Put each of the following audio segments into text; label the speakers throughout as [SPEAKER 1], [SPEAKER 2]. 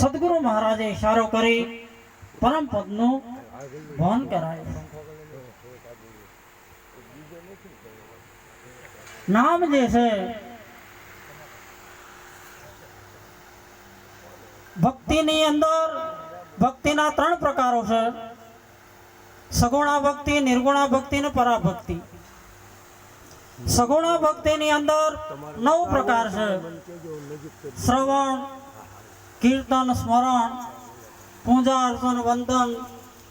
[SPEAKER 1] સદગુરુ મહારાજે ઇશારો કરી પરમ પદનું ભાન કરાયું. નામ જે છે, ભક્તિની અંદર ભક્તિના ત્રણ પ્રકારો છે. સગુણા ભક્તિ નિર્ગુણા ભક્તિ અને પરાભક્તિ. સગુણા ભક્તિની અંદર નવ પ્રકાર છે. શ્રવણ કીર્તન, સ્મરણ, પૂજા અર્ચન વંદન,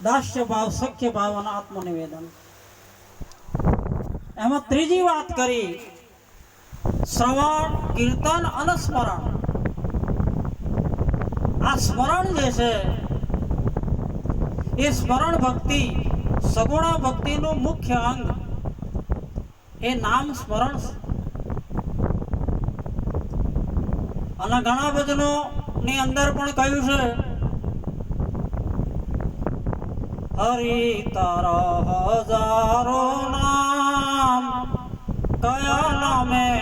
[SPEAKER 1] દાસ્ય ભાવ સખ્ય ભાવ અને આત્મનિવેદન. એમાં ત્રીજી વાત કરી, શ્રવણ, કીર્તન અને સ્મરણ. આ સ્મરણ જે છે, એ સ્મરણ ભક્તિ, સગુણા ભક્તિનું મુખ્ય અંગ. એ નામ સ્મરણ અને ઘણા ભજનો ની અંદર પણ કહ્યું છે. હરી તારા હજારો નામ. કયા નામે,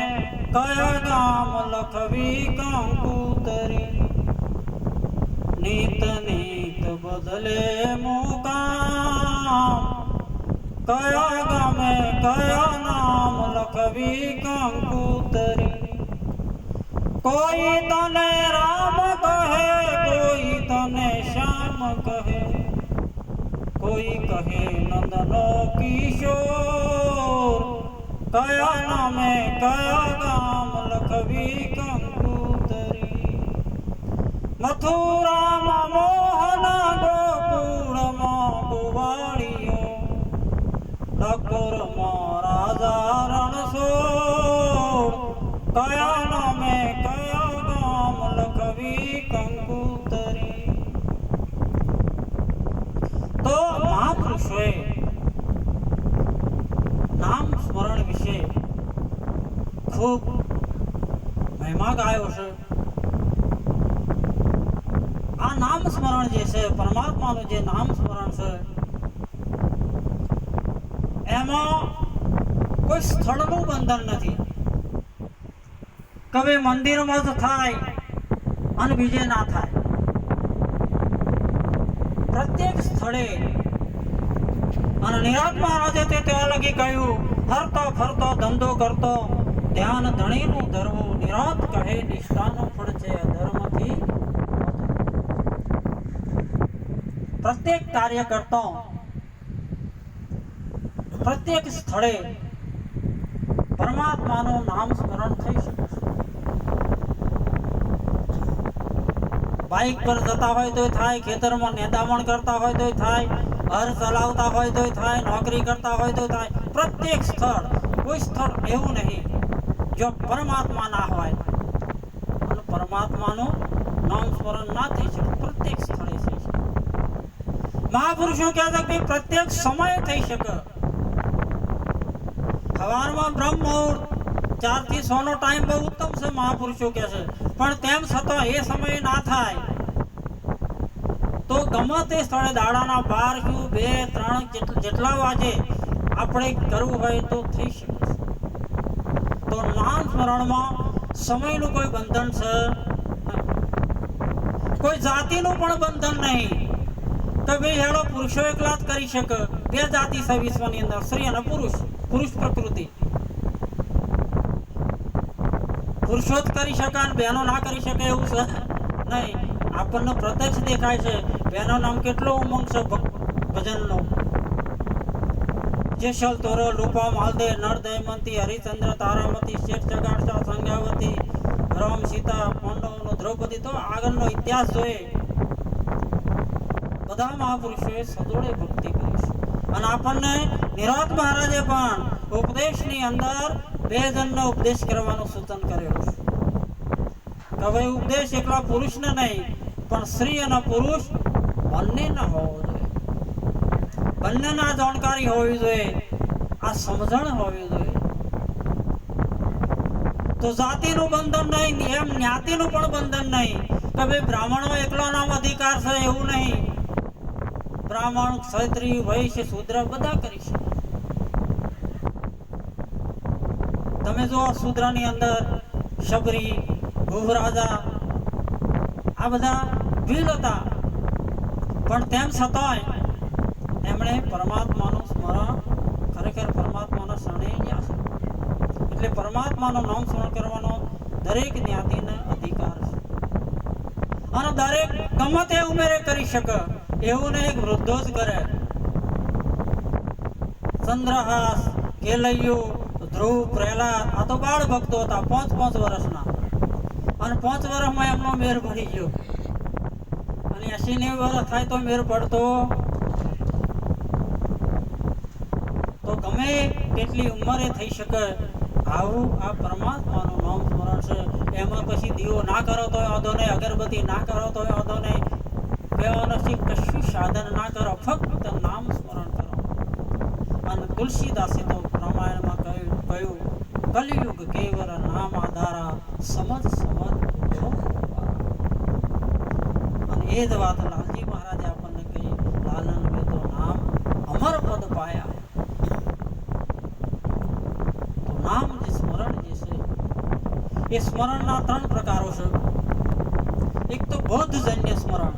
[SPEAKER 1] કયા નામ લખવી કંકુતરી? નીત નીત બદલે મુકામ. કયા ગામે, કયા નામ લખવી કંકુતરી? કોઈ તને રામ કહે, કોઈ તને શ્યામ કહે. કોઈ કહે, નંદનો કિશોર, કયા નામે, કયા ગામ લખવી કંકુતરી? મથુરામાં મોહન ગોકુળમાં ગોવાળીઓ, ડાકોરમાં રાજા રણછોડ, કયા ખૂબ મહિમા ગાયો છે. આ નામ સ્મરણ જે છે, પરમાત્માનું જે નામ સ્મરણ છે, એમાં કોઈ સ્થળનું બંધન નથી. કવે મંદિરમાં જ થાય અને બીજે ના થાય. પ્રત્યેક સ્થળે અને નિરાજ મહારાજે તે અલગી લગી કહ્યું, ફરતો ફરતો, ધંધો કરતો ધ્યાન ધણીનું ધર્મ નિરાંત કહે, નિષ્ઠાનો ફળ છે ધર્મથી. પ્રત્યેક કાર્ય કરતો, પ્રત્યેક સ્થળે પરમાત્માનું નામ સ્મરણ થઈ શકે બાઇક પર જતા હોય તોય થાય, ખેતરમાં નેદામણ કરતા હોય તોય થાય, ઘર ચલાવતા હોય તોય થાય, નોકરી કરતા હોય તોય થાય. પ્રત્યેક સ્થળ, કોઈ સ્થળ એવું નહીં. જો પરમાત્મા ના હોય. અને પરમાત્માનું નામ સ્મરણ ના થઈ શકે પ્રત્યેક સ્થળે થઈ શકે મહાપુરુષો કહેતા કે પ્રત્યેક સમયે થઈ શકે. સવારમાં બ્રહ્મ મુહૂર્ત ચારથી સો નો ટાઈમ બહુ ઉત્તમ છે, મહાપુરુષો કહે છે. પણ તેમ છતાં એ સમય ના થાય. તો ગમે તે સ્થળે દાડાના બાર શું બે, ત્રણ જેટલા વાગે આપણે કરવું હોય તો થઈ શકે. તો નામ સ્મરણમાં સમયનું કોઈ બંધન છે? કોઈ જાતિનું પણ બંધન નહીં. તો ભાઈ હેડો પુરુષો એકલા જ કરી શકે. બે જાતિ છે વિશ્વની અંદર, સ્ત્રી અને પુરુષ. પુરુષ પ્રકૃતિ. પુરુષો જ કરી શકે અને બહેનો ના કરી શકે એવું છે? નહીં. આપણને પ્રત્યક્ષ દેખાય છે. બહેનો નામ કેટલો ઉમંગ છે ભજનનો. જેસલ તોરો લુપા માલદે નર દયમંતી, હરિચંદ્ર તારામતી, શેઠ જગાડતા સંગાવતી રામ સીતા, પાંડવનો દ્રૌપદી. તો આગળનો ઇતિહાસ જોઈએ. બધા મહાપુરુષોએ સદોડે ભક્તિ કરી છે. અને આપણને નિરાત મહારાજે પણ ઉપદેશની અંદર બે જણનો ઉપદેશ કરવાનું સૂચન કરેલું છે. કે હવે ઉપદેશ એકલા પુરુષને નહીં, પણ સ્ત્રી અને પુરુષ બંનેને હોવો બંનેના જાણકારી હોવી જોઈએ. આ સમજણ હોવી જોઈએ. તો જાતિનું બંધન નહીં, એમ જ્ઞાતિનું પણ બંધન નહીં. કે ભાઈ બ્રાહ્મણો એકલો નામ અધિકાર છે એવું નહીં. બ્રાહ્મણ, ક્ષત્રિય વૈશ્ય શૂદ્ર બધા કરી શકે. તમે જો શૂદ્રની અંદર શબરી ભૂરાજા આ બધા ભીલ હતા. પણ તેમ છતાંય એમણે પરમાત્માનું સ્મરણ ખરેખર પરમાત્માના શરણે ગયા છે એટલે પરમાત્માનું નામ સ્મરણ કરવાનો દરેક જ્ઞાતિને અધિકાર છે. અને દરેક ગમે તે ઉમેરે કરી શકે, એવું ને એક વૃદ્ધો જ કરે. ચંદ્રહાસ, કેલૈયુ, ધ્રુવ, પ્રહલાદ, આ તો બાળ ભક્તો હતા, પાંચ પાંચ વર્ષના. અને પાંચ વર્ષમાં એમનો મેર ભરી ગયો. અને એસી નેવું વર્ષ થાય તો મેર પડતો તો ગમે તેટલી ઉંમરે થઈ શકે? આવું આ પરમાત્માનું નામ સ્મરણ છે. એમાં પછી દીવો ના કરો તો વાંધો નહીં, અગરબત્તી ના કરો તો વાંધો નહીં. છે કશું સાધન ના કરો, ફક્ત નામ સ્મરણ કરો. અને તુલસીદાસે તો રામાયણમાં કહ્યું કહ્યું, કલિયુગ કેવર નામ આધારા, સમજ સમજ અને એ જ વાત લાલજી મહારાજે આપણને કહી, લાલન મેં તો નામ અમર પદ પાયા તો નામ જે સ્મરણ જે છે એ સ્મરણના ત્રણ પ્રકારો છે. એક તો બૌદ્ધજન્ય સ્મરણ.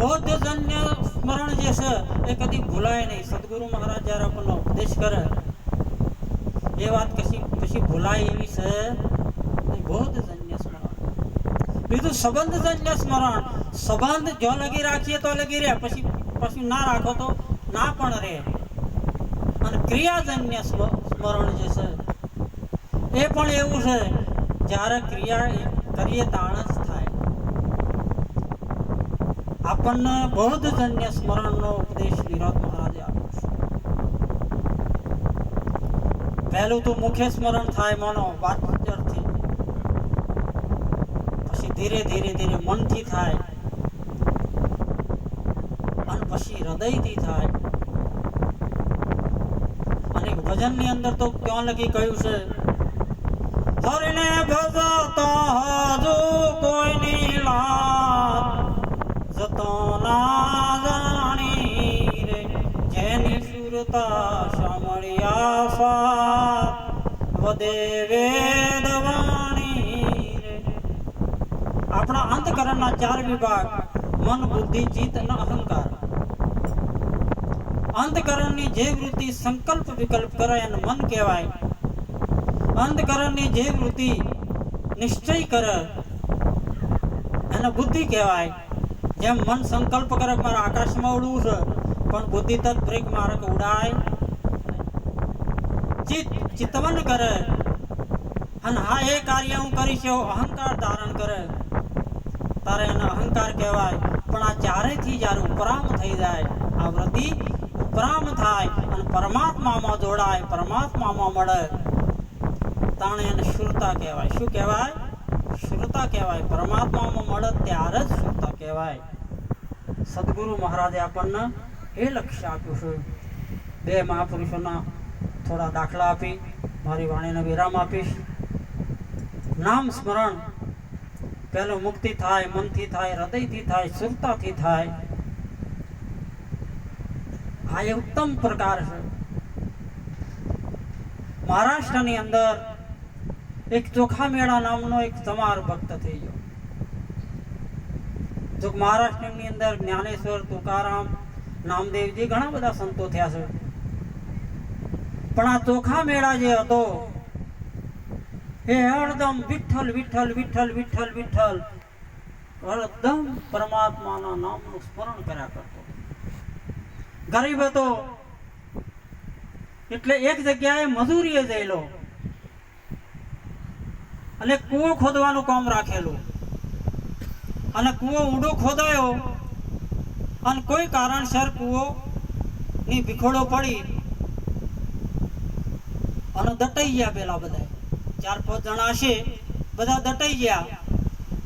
[SPEAKER 1] બૌદ્ધજન્ય સ્મરણ જે છે, એ કદી ભૂલાય નહીં. સદગુરુ મહારાજ જ્યારે આપણને ઉપદેશ કરે, એ વાત કશી પછી ભૂલાય એવી છે? બૌદ્ધજન્ય સ્મરણ. બીજું સંબંધજન્ય સ્મરણ. સંબંધ જો લગી રાખીએ તો લગી રહે, પછી પછી ના રાખો તો ના પણ રહે. અને ક્રિયાજન્ય સ્મરણ જે છે એ પણ એવું છે, જ્યારે ક્રિયા કરીએ તાણ જ થાય. આપણને બૌદ્ધજન્ય સ્મરણનો ઉપદેશ નિરોધ મહારાજે આપ્યો પહેલું તો મુખ્ય સ્મરણ થાય માનો વાતચરથી પછી ધીરે ધીરે ધીરે મનથી થાય. અને પછી હૃદયથી થાય. અને ભજનની અંદર તો ક્યાં લગી કહ્યું છે હરિને ભજતો હજુ કોઈની લાત જતો ના જાણી રે, જેની સુરતા સાંભળ્યા સાત વદે રે. આપણા અંતકરણના ચાર વિભાગ, મન, બુદ્ધિ, ચિત્ત અને અહંકાર. અંતકરણની જે વૃત્તિ સંકલ્પ વિકલ્પ કરે એને મન કહેવાય અંતકરણની જે વૃત્તિ નિશ્ચય કરે એને બુદ્ધિ કહેવાય. જેમ મન સંકલ્પ કરે મારે આકાશમાં ઉડવું છે, પણ બુદ્ધિ તત્ બ્રેક મારક ઉડાય. ચિત્ત ચિતવન કરે અને હા, એ કાર્ય હું કરીશ એવો અહંકાર ધારણ કરે. તારે એને અહંકાર કહેવાય. પણ આ ચારેથી જ્યારે ઉપરામ થઈ જાય, આ વૃત્તિ ઉપરામ થાય અને પરમાત્મામાં જોડાય, પરમાત્મામાં મળે. તાણે એને શુરતા કહેવાય. શું કહેવાય? શુરતા કહેવાય. પરમાત્મામાં મળે ત્યારે જ શુરતા કહેવાય. સદગુરુ મહારાજે આપણને એ લક્ષ્ય આપ્યું છે. બે મહાપુરુષોના થોડા દાખલા આપી, મારી વાણીને વિરામ આપીશ. નામ સ્મરણ. પહેલું મુક્તિ થાય, મનથી થાય, હૃદયથી થાય, સુરતાથી થાય. આ એ ઉત્તમ પ્રકાર છે. મહારાષ્ટ્રની અંદર એક ચોખા મેળા નામનો એક સમાર ભક્ત થઈ ગયો. જો મહારાષ્ટ્રની અંદર જ્ઞાનેશ્વર, તુકારામ, નામદેવજી ઘણા બધા સંતો થયા છે. પણ આ ચોખા મેળા જે હતો, એ હરદમ વિઠ્ઠલ વિઠ્ઠલ વિઠ્ઠલ વિઠ્ઠલ વિઠ્ઠલ, હરદમ પરમાત્માના નામનું સ્મરણ કર્યા કરતો. ગરીબ હતો, એટલે એક જગ્યાએ મજૂરીએ જયેલો. અને કૂવો ખોદવાનું કામ રાખેલું. અને કૂવો ઊંડો ખોદાયો. અને કોઈ કારણસર કૂવો ની વિખોડો પડી. અને દટાઈ ગયા પેલા બધા ચાર પાંચ જણા છે બધા દટાઈ ગયા.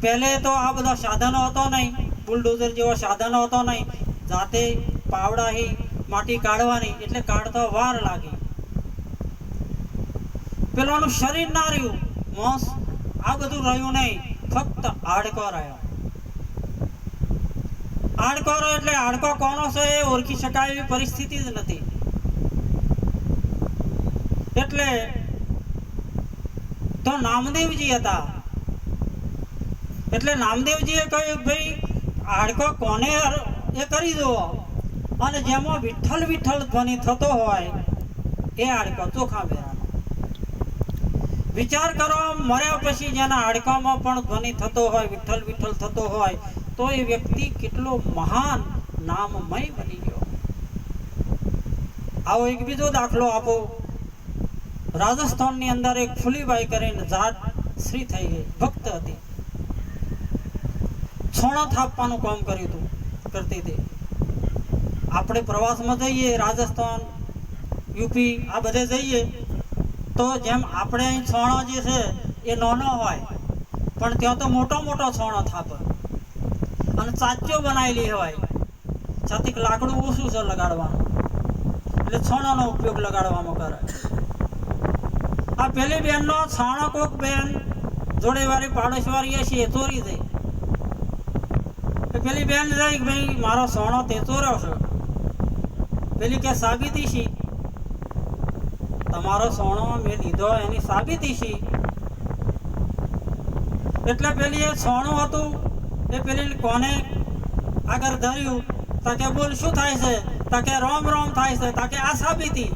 [SPEAKER 1] પહેલે તો આ બધા સાધનો હતો નહીં. બુલડોઝર જેવો સાધનો હતો નહીં. જાતે પાવડાથી માટી કાઢવાની, એટલે કાઢતા વાર લાગી. પેલાનું શરીર ના રહ્યું. મોસ આ બધું રહ્યું નહીં. ફક્ત આડકો રહ્યો. આડકો રહ્યો એટલે આડકો કોનો છે એ ઓળખી શકાય એવી પરિસ્થિતિ જ નથી. એટલે તો નામદેવજી હતા. એટલે નામદેવજીએ કહ્યું, ભાઈ, આડકો કોને એ કરી દો અને જેમાં વિઠ્ઠલ વિઠ્ઠલ ધ્વનિ થતો હોય, એ હાડકો ચોખા બેરાનો વિચાર કરો, મર્યા પછી જેના હાડકામાં પણ ધ્વનિ થતો હોય, વિઠ્ઠલ વિઠ્ઠલ થતો હોય, તો એ વ્યક્તિ કેટલો મહાન નામમય બની ગયો. આવો એક બીજો દાખલો આપો. રાજસ્થાનની અંદર એક ફૂલીબાઈ કરીને જાટ શ્રી થઈ ગઈ, ભક્ત હતી. છોણા થાપવાનું કામ કર્યું હતું, કરતી હતી. આપણે પ્રવાસમાં જઈએ રાજસ્થાન, યુપી, આ બધે જઈએ. તો જેમ આપણે અહીં છોણો જે છે, એ નાનો હોય, પણ ત્યાં તો મોટો મોટો છોણો થાપે. અને ચાચો બનાવેલી હોય છાતી લાકડું ઓછું છે લગાડવાનું. એટલે છોણાનો ઉપયોગ લગાડવામાં કરે. આ પેલી બેનનો છાણો કોક બેન જોડે વાળી પાડોશ વાળી હશે એ ચોરી થઈ. પેલી બેન જાય કે ભાઈ, મારો સોણો તે ચોર્યો છે. પેલી કે, સાબિતી શી તમારો સોનો મેં લીધો, એની સાબિતી છે એટલે પેલી એ સોનું હતું, એ પેલી કોને આગળ ધર્યું? તાકે બોલ, શું થાય છે? તાકે રોમ રોમ થાય છે, તાકે આ સાબિતી.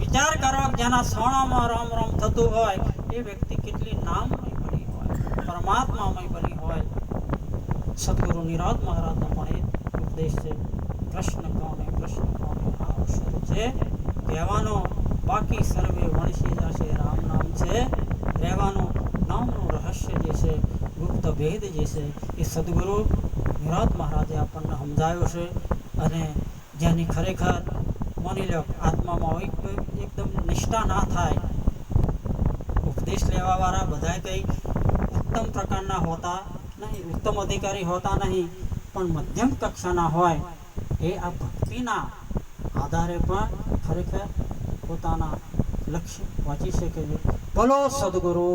[SPEAKER 1] વિચાર કરો જેના સોણામાં રોમ રોમ થતું હોય, એ વ્યક્તિ કેટલી નામમય બની હોય, પરમાત્મામય બની હોય. સદગુરુ નિરાત મહારાજનો પણ એ ઉપદેશ છે કૃષ્ણ કોને કૃષ્ણ કોને, આ છે. કહેવાનો બાકી સર્વે વણસી જશે. રામ નામ છે. રહેવાનો નામનું રહસ્ય જે છે, ગુપ્ત ભેદ જે છે, એ સદગુરુ નિરાત મહારાજે આપણને સમજાયો છે. અને જેની ખરેખર માની લો આત્મામાં એક- એકદમ નિષ્ઠા ના થાય, ઉપદેશ લેવાવાળા બધા કંઈ ઉત્તમ પ્રકારના હોતા નહીં, ઉત્તમ અધિકારી હોતા નહીં, પણ મધ્યમ કક્ષાના હોય, એ આ ભક્તિના આધારે પણ ખરેખર પોતાના લક્ષ્ય પહોંચી શકે છે. ભલો સદગુરુ